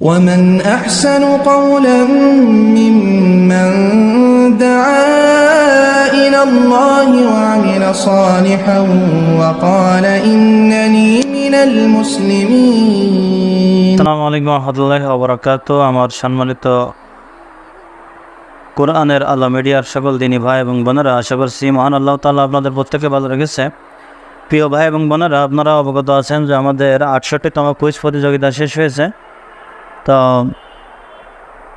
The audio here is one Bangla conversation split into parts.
ومن أحسن قولا ممن دعا إلى الله وعمل صالحا وقال إنني من المسلمين আসসালামু আলাইকুম রহমতুল্লাহ অবরাকাত আমার সম্মানিত কোরআনের আল্লাহ মিডিয়ার সকল দিনী ভাই এবং বোনেরা আশা করছি মহান আল্লাহ তাআলা আপনাদের প্রত্যেকে ভালো রেখেছে প্রিয় ভাই এবং বোনেরা আপনারা অবগত আছেন যে আমাদের আটষট্টিতম কুইজ প্রতিযোগিতা শেষ হয়েছে তো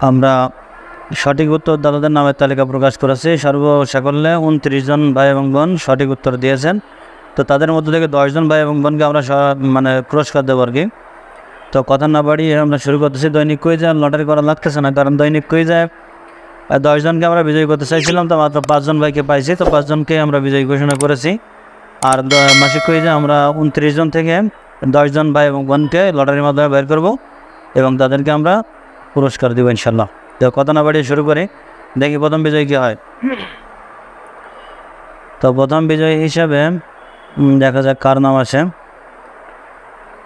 আমরা সঠিক উত্তর দাদাদের নামের তালিকা প্রকাশ করেছি। সর্ব সকলে উনত্রিশ জন ভাই এবং বোন সঠিক উত্তর দিয়েছেন। তো তাদের মধ্যে থেকে দশজন ভাই এবং বোনকে আমরা মানে পুরস্কার দেবো আর কি। তো কথা না বাড়িয়ে আমরা শুরু করতেছি দৈনিক কুইজে। আর লটারি করা লাগতেছে না কারণ দৈনিক কুইজে আহ, দশজনকে আমরা বিজয়ী করতে চাইছিলাম তো মাত্র পাঁচজন ভাইকে পাইছি তো পাঁচজনকে আমরা বিজয়ী ঘোষণা করেছি। আর মাসিক কুইজে আমরা উনত্রিশ জন থেকে দশজন ভাই এবং বোনকে লটারির মাধ্যমে বের করব। এবং তাদেরকে আমরা পুরস্কার দেবো ইনশাল্লাহ তো কথা না বাড়িয়ে শুরু করি। দেখি প্রথম বিজয়ী কী হয়। তো প্রথম বিজয়ী হিসাবে দেখা যাক কার নাম আছে।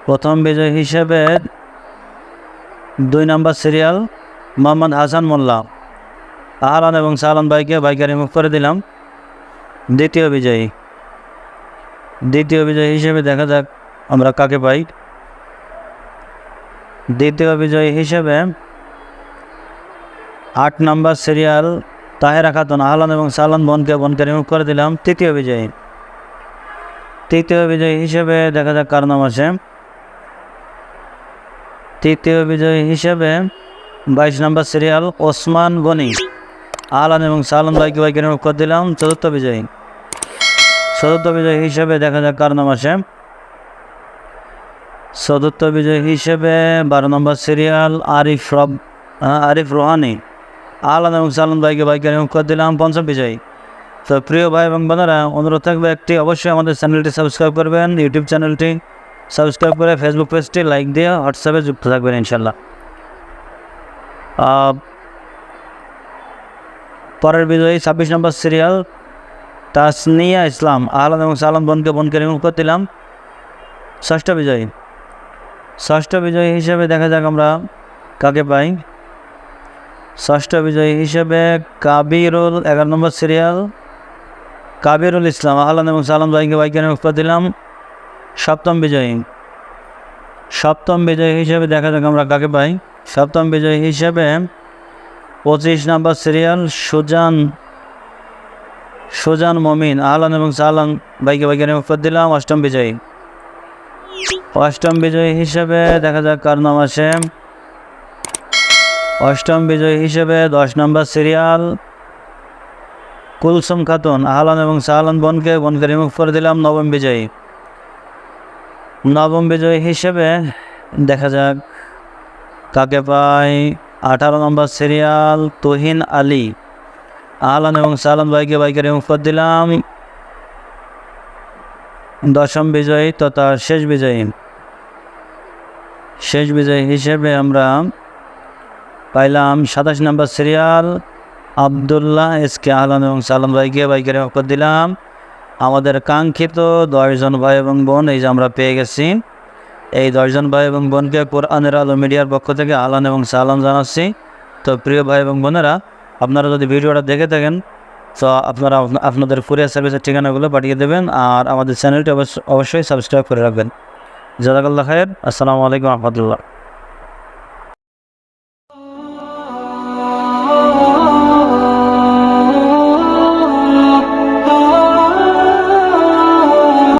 প্রথম বিজয় হিসেবে দুই নম্বর সিরিয়াল মোহাম্মদ হাসান মোল্লা। আহলান এবং সালান ভাইকে বাইকে রিমুভ করে দিলাম। দ্বিতীয় বিজয়ী। দ্বিতীয় বিজয়ী হিসেবে দেখা যাক আমরা কাকে পাই। দ্বিতীয় বিজয়ী হিসেবে আট নম্বর সিরিয়াল তাহেরা খাতুন আহলান এবং সালান বোনকে বোনকে রিমুভ করে দিলাম, তৃতীয় বিজয়ী। তৃতীয় বিজয়ী হিসেবে দেখা যাক কার নাম আছে। তৃতীয় বিজয়ী হিসেবে বাইশ নম্বর সিরিয়াল ওসমান গনি আলান এবং সালান বাইকে বাইকে রিমুভ করে দিলাম, চতুর্থ বিজয়ী। চতুর্থ বিজয়ী হিসেবে দেখা যাক কার নাম আছে। চতুর্থ বিজয়ী হিসেবে বারো নম্বর সিরিয়াল আরিফ রব আরিফ রোহানি। আলান এবং সালান ভাইকে রিমুভ করে দিলাম পঞ্চম বিজয়ী। তো প্রিয় ভাই এবং বোনেরা, অনুরোধ থাকবে একটি, অবশ্যই আমাদের চ্যানেলটি সাবস্ক্রাইব করবেন, ইউটিউব চ্যানেলটি সাবস্ক্রাইব করে ফেসবুক পেজটি লাইক দিয়ে হোয়াটসঅ্যাপে যুক্ত থাকবেন ইনশাল্লাহ পরের বিজয়ী ছাব্বিশ নম্বর সিরিয়াল তাসনিয়া ইসলাম। আহলান এবং সালাম বোনকে বোনকে রিমুভ করে দিলাম। ষষ্ঠ বিজয়ী। ষষ্ঠ বিজয়ী হিসেবে দেখা যাক আমরা কাকে পাই। ষষ্ঠ বিজয়ী হিসেবে কাবিরুল, এগারো নম্বর সিরিয়াল কাবিরুল ইসলাম, আহলান এবং সালাম ভাইকে রিমুভ করে দিলাম। সপ্তম বিজয়ী। সপ্তম বিজয়ী হিসেবে দেখা যাক আমরা কাকে পাই। সপ্তম বিজয়ী হিসেবে পঁচিশ নম্বর সিরিয়াল সুজান সুজান মমিন, আহলান এবং বাইকে বাইকে রিমুভ করে দিলাম। অষ্টম বিজয়ী। অষ্টম বিজয়ী হিসেবে দেখা যাক কার নাম আছে অষ্টম বিজয়ী হিসেবে দশ নম্বর সিরিয়াল। কুলসুম খাতুন, আহলান এবং সাহালান বনকে বোনকে রিমুভ করে দিলাম নবম বিজয়ী। নবম বিজয়ী হিসেবে দেখা যাক কাকে পাই। আঠারো নম্বর সিরিয়াল, তুহিন আলী। আহলান এবং সালান বাইকে বাইকে রিমুভ করে দিলাম। দশম বিজয়ী তথা শেষ বিজয়ী। শেষ বিজয়ী হিসেবে আমরা পাইলাম সাতাশ নম্বর সিরিয়াল, আবদুল্লাহ এস কে আহলান এবং সালাম ভাইকে রিমুভ করে দিলাম। আমাদের কাঙ্ক্ষিত দশজন ভাই এবং বোন, এই যে আমরা পেয়ে গেছি। এই দশজন ভাই এবং বোনকে কোরআনের আলো মিডিয়ার পক্ষ থেকে আলান এবং সালাম জানাচ্ছি। তো প্রিয় ভাই এবং বোনেরা, আপনারা যদি ভিডিওটা দেখে থাকেন তো আপনারা আপনাদের কুরিয়ার সার্ভিসের ঠিকানাগুলো পাঠিয়ে দেবেন আর আমাদের চ্যানেলটি অবশ্য- অবশ্যই সাবস্ক্রাইব করে রাখবেন। জাদাকাল্লা খায়ের। আসসালামু আলাইকুম রহমতুল্লাহ।